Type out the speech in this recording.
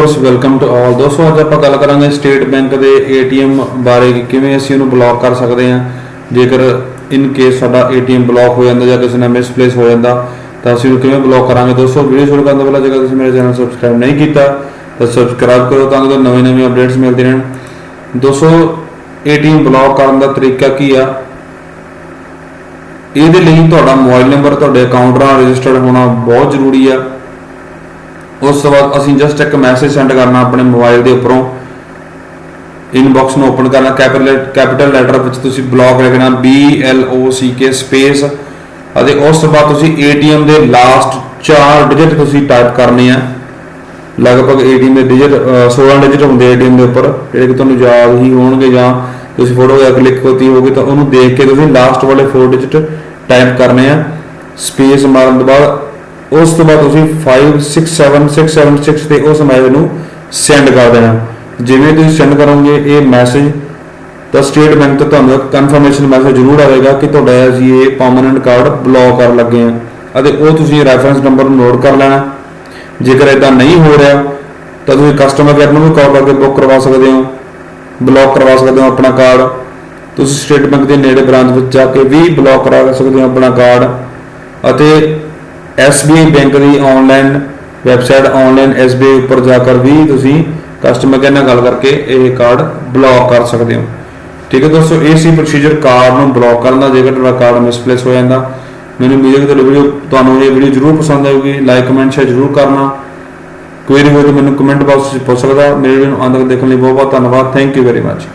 Viewers welcome to all ਦੋਸਤੋ, ਅੱਜ ਆਪਾਂ ਗੱਲ ਕਰਾਂਗੇ ਸਟੇਟ ਬੈਂਕ ਦੇ ਏਟੀਐਮ ਬਾਰੇ ਕਿ ਕਿਵੇਂ ਅਸੀਂ ਉਹਨੂੰ ਬਲੌਕ ਕਰ ਸਕਦੇ ਹਾਂ। ਜੇਕਰ ਇਨ ਕੇਸ ਸਾਡਾ ਏਟੀਐਮ ਬਲੌਕ ਹੋ ਜਾਂਦਾ ਜਾਂ ਕਿਸੇ ਨਾਲ ਮਿਸਪਲੇਸ ਹੋ ਜਾਂਦਾ, ਤਾਂ ਅਸੀਂ ਉਹਨੂੰ ਕਿਵੇਂ ਬਲੌਕ ਕਰਾਂਗੇ? ਦੋਸਤੋ ਵੀਡੀਓ ਸ਼ੁਰੂ ਕਰਨ ਤੋਂ ਪਹਿਲਾਂ ਜੇਕਰ ਤੁਸੀਂ ਮੇਰੇ ਚੈਨਲ ਸਬਸਕ੍ਰਾਈਬ ਨਹੀਂ ਕੀਤਾ, ਤਾਂ ਸਬਸਕ੍ਰਾਈਬ ਕਰੋ ਤਾਂ ਕਿ ਨਵੇਂ ਨਵੇਂ ਅਪਡੇਟਸ ਮਿਲਦੇ ਰਹਿਣ। ਦੋਸਤੋ ਏਟੀਐਮ ਬਲੌਕ ਕਰਨ ਦਾ ਤਰੀਕਾ ਕੀ ਆ? ਇਹਦੇ ਲਈ ਤੁਹਾਡਾ ਮੋਬਾਈਲ ਨੰਬਰ, ਤੁਹਾਡੇ ਅਕਾਊਂਟ ਨਾਲ ਰਜਿਸਟਰਡ ਹੋਣਾ ਬਹੁਤ ਜ਼ਰੂਰੀ ਆ। ਉਸ ਤੋਂ ਬਾਅਦ ਅਸੀਂ ਜਸਟ ਇੱਕ ਮੈਸੇਜ ਸੈਂਡ ਕਰਨਾ ਆਪਣੇ ਮੋਬਾਈਲ ਦੇ ਉੱਪਰੋਂ। ਇਨਬਾਕਸ ਨੂੰ ਓਪਨ ਕਰਨਾ ਕੈਪੀਟਲ ਕੈਪੀਟਲ ਲੈਟਰ ਵਿੱਚ ਤੁਸੀਂ ਬਲੌਕ ਲਿਖਣਾ, B L O C K space ਅਤੇ ਉਸ ਤੋਂ ਬਾਅਦ ਤੁਸੀਂ ATM ਦੇ ਲਾਸਟ 4 ਡਿਜਿਟ ਤੁਸੀਂ ਟਾਈਪ ਕਰਨੇ ਆ। ਲਗਭਗ ATM ਦੇ ਡਿਜਿਟ 16 ਡਿਜਿਟ ਹੁੰਦੇ ATM ਦੇ ਉੱਪਰ। ਜਿਹੜੇ ਕਿ ਤੁਹਾਨੂੰ ਯਾਦ ਹੀ ਹੋਣਗੇ ਜਾਂ ਤੁਸੀਂ ਫੋਟੋ ਜਾਂ ਕਲਿੱਕ ਕੀਤੀ ਹੋਗੀ ਤਾਂ ਉਹਨੂੰ ਦੇਖ ਕੇ ਤੁਸੀਂ ਲਾਸਟ ਵਾਲੇ 4 ਡਿਜਿਟ ਟਾਈਪ ਕਰਨੇ ਆ। ਸਪੇਸ ਮਾਰਨ ਤੋਂ ਬਾਅਦ ਉਸ ਤੋਂ ਬਾਅਦ ਤੁਸੀਂ 567676 ਤੇ ਉਸ ਮੈਸੇਜ ਨੂੰ ਸੈਂਡ ਕਰ ਦੇਣਾ। ਜਿਵੇਂ ਤੁਸੀਂ ਸੈਂਡ ਕਰੋਗੇ, ਇਹ ਮੈਸੇਜ ਤਾਂ ਸਟੇਟ ਬੈਂਕ ਤੋਂ ਤੁਹਾਨੂੰ ਕਨਫਰਮੇਸ਼ਨ ਮੈਸੇਜ ਜ਼ਰੂਰ ਆਵੇਗਾ ਕਿ ਤੁਹਾਡਾ ਅਸੀਂ ਇਹ ਪਰਮਨੈਂਟ ਕਾਰਡ ਬਲੌਕ ਕਰਨ ਲੱਗੇ ਆ ਅਤੇ ਉਹ ਤੁਸੀਂ ਰੈਫਰੈਂਸ ਨੰਬਰ ਨੂੰ ਨੋਟ ਕਰ ਲੈਣਾ। ਜੇਕਰ ਇਦਾਂ ਨਹੀਂ ਹੋ ਰਿਹਾ, ਤਾਂ ਤੁਸੀਂ ਕਸਟਮਰ ਕੇਅਰ ਨੂੰ ਵੀ ਕਾਲ ਕਰਕੇ ਬੁੱਕ ਕਰਵਾ ਸਕਦੇ ਹੋ ਬਲੌਕ ਕਰਵਾ ਸਕਦੇ ਹੋ ਆਪਣਾ ਕਾਰਡ ਤੁਸੀਂ ਸਟੇਟ ਬੈਂਕ ਦੇ ਨੇੜੇ ਬ੍ਰਾਂਚ ਵਿੱਚ ਜਾ ਕੇ ਵੀ ਬਲੌਕ ਕਰਾ ਸਕਦੇ ਹੋ ਆਪਣਾ ਕਾਰਡ ਅਤੇ SBI ਬੈਂਕ ਦੀ ਆਨਲਾਈਨ ਵੈਬਸਾਈਟ ਆਨਲਾਈਨ SBI ਉੱਪਰ ਜਾ ਕੇ ਵੀ ਤੁਸੀਂ ਕਸਟਮਰ ਕੇਅਰ ਨਾਲ ਗੱਲ ਕਰਕੇ ਇਹ ਕਾਰਡ ਬਲੌਕ ਕਰ ਸਕਦੇ ਹੋ। ਠੀਕ ਹੈ ਦੋਸਤੋ, ਇਹ ਸੀ ਪ੍ਰੋਸੀਜਰ ਕਾਰਡ ਨੂੰ ਬਲੌਕ ਕਰਨ ਦਾ। ਜੇਕਰ ਤੁਹਾਡਾ ਕਾਰਡ ਮਿਸਪਲੇਸ ਹੋ ਜਾਂਦਾ, ਮੈਨੂੰ ਉਮੀਦ ਹੈ ਕਿ ਵੀਡੀਓ ਤੁਹਾਨੂੰ ਇਹ ਵੀਡੀਓ ਜ਼ਰੂਰ ਪਸੰਦ ਆਊਗੀ। ਲਾਈਕ ਕਮੈਂਟ ਸ਼ੇਅਰ ਜ਼ਰੂਰ ਕਰਨਾ। ਕੋਈ ਵੀ ਹੋਵੇ ਤਾਂ ਮੈਨੂੰ ਕਮੈਂਟ ਬਾਕਸ ਵਿੱਚ ਪੁੱਛ ਸਕਦਾ। ਮੇਰੇ ਵੀਡੀਓ ਨੂੰ ਅੰਦਰ ਦੇਖਣ ਲਈ ਬਹੁਤ ਬਹੁਤ ਧੰਨਵਾਦ। Thank you very much